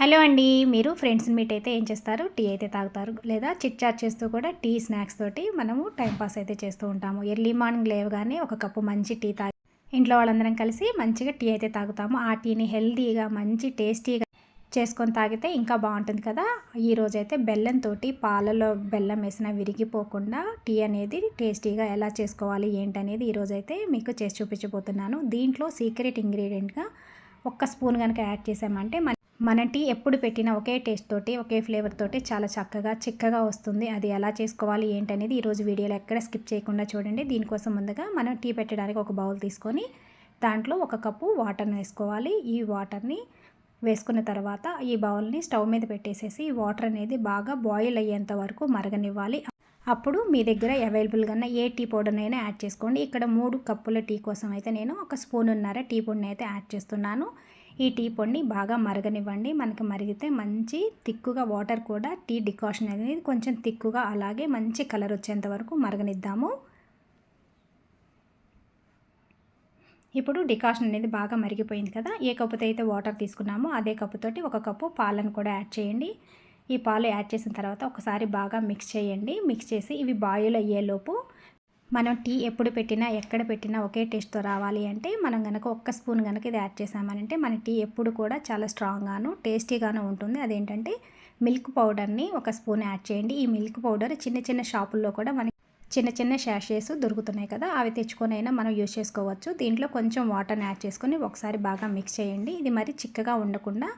Hello అండి మీరు ఫ్రెండ్స్ని మీట్ అయితే ఏం చేస్తారు? టీ అయితే తాగుతారు లేదా చిట్ చాట్ చేస్తూ కూడా టీ స్నాక్స్ తోటి మనము టైంపాస్ అయితే చేస్తూ ఉంటాము. ఎర్లీ మార్నింగ్ లేవగానే ఒక కప్పు మంచి టీ తాగి ఇంట్లో వాళ్ళందరం కలిసి మంచిగా టీ అయితే తాగుతాము. ఆ టీని హెల్తీగా మంచి టేస్టీగా చేసుకొని తాగితే ఇంకా బాగుంటుంది కదా. ఈరోజైతే బెల్లంతో పాలలో బెల్లం వేసిన విరిగిపోకుండా టీ అనేది టేస్టీగా ఎలా చేసుకోవాలి ఏంటనేది ఈరోజు అయితే మీకు చేసి చూపించబోతున్నాను. దీంట్లో సీక్రెట్ ఇంగ్రీడియంట్గా ఒక్క స్పూన్ కనుక యాడ్ చేసామంటే మన టీ ఎప్పుడు పెట్టినా ఒకే టేస్ట్ తోటి ఒకే ఫ్లేవర్ తోటి చాలా చక్కగా చిక్కగా వస్తుంది. అది ఎలా చేసుకోవాలి ఏంటనేది ఈరోజు వీడియోలో ఎక్కడ స్కిప్ చేయకుండా చూడండి. దీనికోసం ముందుగా మనం టీ పెట్టడానికి ఒక బౌల్ తీసుకొని దాంట్లో ఒక కప్పు వాటర్ని వేసుకోవాలి. ఈ వాటర్ని వేసుకున్న తర్వాత ఈ బౌల్ని స్టవ్ మీద పెట్టేసేసి ఈ వాటర్ అనేది బాగా బాయిల్ అయ్యేంత వరకు మరగనివ్వాలి. అప్పుడు మీ దగ్గర అవైలబుల్గా ఉన్న ఏ టీ పౌడర్నైనా యాడ్ చేసుకోండి. ఇక్కడ మూడు కప్పుల టీ కోసం అయితే నేను ఒక స్పూన్ ఉన్నారా టీ పొడిని అయితే యాడ్ చేస్తున్నాను. ఈ టీ పొడిని బాగా మరగనివ్వండి. మనకి మరిగితే మంచి తిక్కుగా వాటర్ కూడా టీ డికాషన్ అనేది కొంచెం తిక్కుగా అలాగే మంచి కలర్ వచ్చేంత వరకు మరగనిద్దాము. ఇప్పుడు డికాషన్ అనేది బాగా మరిగిపోయింది కదా ఏ కప్పుతో అయితే వాటర్ తీసుకున్నామో అదే కప్పుతోటి ఒక కప్పు పాలను కూడా యాడ్ చేయండి. ఈ పాలు యాడ్ చేసిన తర్వాత ఒకసారి బాగా మిక్స్ చేయండి. మిక్స్ చేసి ఇవి బాయిల్ అయ్యేలోపు మనం టీ ఎప్పుడు పెట్టినా ఎక్కడ పెట్టినా ఒకే టేస్ట్తో రావాలి అంటే మనం కనుక ఒక్క స్పూన్ కనుక ఇది యాడ్ చేసామనంటే మన టీ ఎప్పుడు కూడా చాలా స్ట్రాంగ్గాను టేస్టీగాను ఉంటుంది. అదేంటంటే మిల్క్ పౌడర్ని ఒక స్పూన్ యాడ్ చేయండి. ఈ మిల్క్ పౌడర్ చిన్న చిన్న షాపుల్లో కూడా మనకి చిన్న చిన్న షాషేస్ దొరుకుతున్నాయి కదా అవి తెచ్చుకొని అయినా మనం యూజ్ చేసుకోవచ్చు. దీంట్లో కొంచెం వాటర్ని యాడ్ చేసుకొని ఒకసారి బాగా మిక్స్ చేయండి. ఇది మరి చిక్కగా ఉండకుండా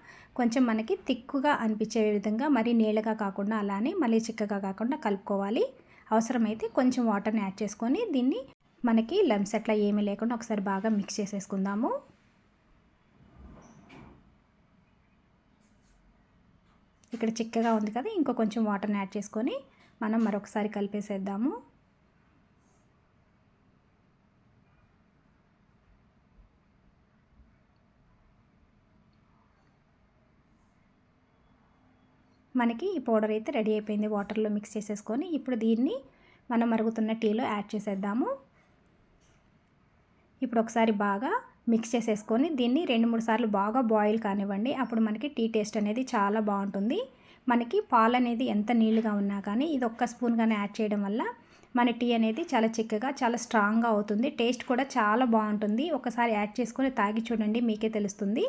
కొంచెం మనకి తిక్కుగా అనిపించే విధంగా మరి నీళ్ళగా కాకుండా అలానే మళ్ళీ చిక్కగా కాకుండా కలుపుకోవాలి. అవసరమైతే కొంచెం వాటర్ని యాడ్ చేసుకొని దీన్ని మనకి లెమ్స్ అట్లా ఏమీ లేకుండా ఒకసారి బాగా మిక్స్ చేసేసుకుందాము. ఇక్కడ చిక్కగా ఉంది కదా ఇంకో కొంచెం వాటర్ని యాడ్ చేసుకొని మనం మరొకసారి కలిపేసేద్దాము. మనకి ఈ పౌడర్ అయితే రెడీ అయిపోయింది వాటర్లో మిక్స్ చేసేసుకొని. ఇప్పుడు దీన్ని మనం మరుగుతున్న టీలో యాడ్ చేసేద్దాము. ఇప్పుడు ఒకసారి బాగా మిక్స్ చేసేసుకొని దీన్ని రెండు మూడు సార్లు బాగా బాయిల్ కానివ్వండి అప్పుడు మనకి టీ టేస్ట్ అనేది చాలా బాగుంటుంది. మనకి పాలు అనేది ఎంత నీళ్ళుగా ఉన్నా కానీ ఇది ఒక్క స్పూన్ కానీ యాడ్ చేయడం వల్ల మన టీ అనేది చాలా చిక్కగా చాలా స్ట్రాంగ్గా అవుతుంది. టేస్ట్ కూడా చాలా బాగుంటుంది. ఒకసారి యాడ్ చేసుకొని తాగి చూడండి మీకే తెలుస్తుంది.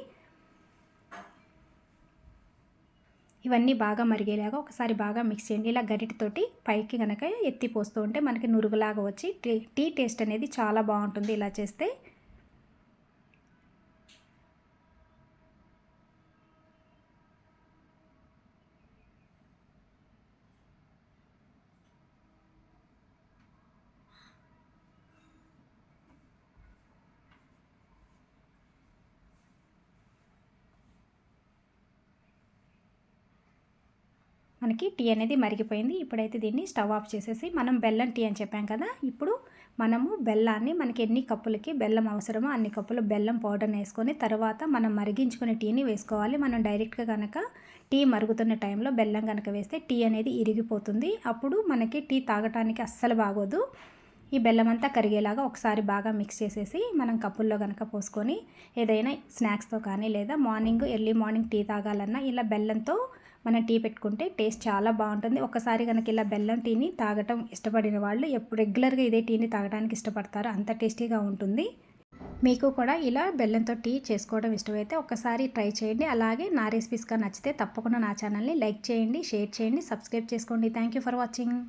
ఇవన్నీ బాగా మరిగేలాగా ఒకసారి బాగా మిక్స్ చేయండి. ఇలా గరిటితోటి పైకి కనుక ఎత్తి పోస్తూ ఉంటే మనకి నురుగులాగా వచ్చి టీ టేస్ట్ అనేది చాలా బాగుంటుంది. ఇలా చేస్తే మనకి టీ అనేది మరిగిపోయింది. ఇప్పుడైతే దీన్ని స్టవ్ ఆఫ్ చేసేసి మనం బెల్లం టీ అని చెప్పాం కదా ఇప్పుడు మనము బెల్లాన్ని మనకి ఎన్ని కప్పులకి బెల్లం అవసరమో అన్ని కప్పులు బెల్లం పౌడర్ని వేసుకొని తర్వాత మనం మరిగించుకునే టీని వేసుకోవాలి. మనం డైరెక్ట్గా కనుక టీ మరుగుతున్న టైంలో బెల్లం కనుక వేస్తే టీ అనేది ఇరిగిపోతుంది. అప్పుడు మనకి టీ తాగటానికి అస్సలు బాగోదు. ఈ బెల్లం అంతా కరిగేలాగా ఒకసారి బాగా మిక్స్ చేసేసి మనం కప్పుల్లో కనుక పోసుకొని ఏదైనా స్నాక్స్తో కానీ లేదా మార్నింగ్ ఎర్లీ మార్నింగ్ టీ తాగాలన్నా ఇలా బెల్లంతో మనం టీ పెట్టుకుంటే టేస్ట్ చాలా బాగుంటుంది. ఒకసారి కనుక ఇలా బెల్లం టీని తాగటం ఇష్టపడిన వాళ్ళు ఎప్పుడు రెగ్యులర్గా ఇదే టీని తాగడానికి ఇష్టపడతారు అంత టేస్టీగా ఉంటుంది. మీకు కూడా ఇలా బెల్లంతో టీ చేసుకోవడం ఇష్టమైతే ఒకసారి ట్రై చేయండి. అలాగే నా రెసిపీస్గా నచ్చితే తప్పకుండా నా ఛానల్ని లైక్ చేయండి షేర్ చేయండి సబ్స్క్రైబ్ చేసుకోండి. Thank for watching.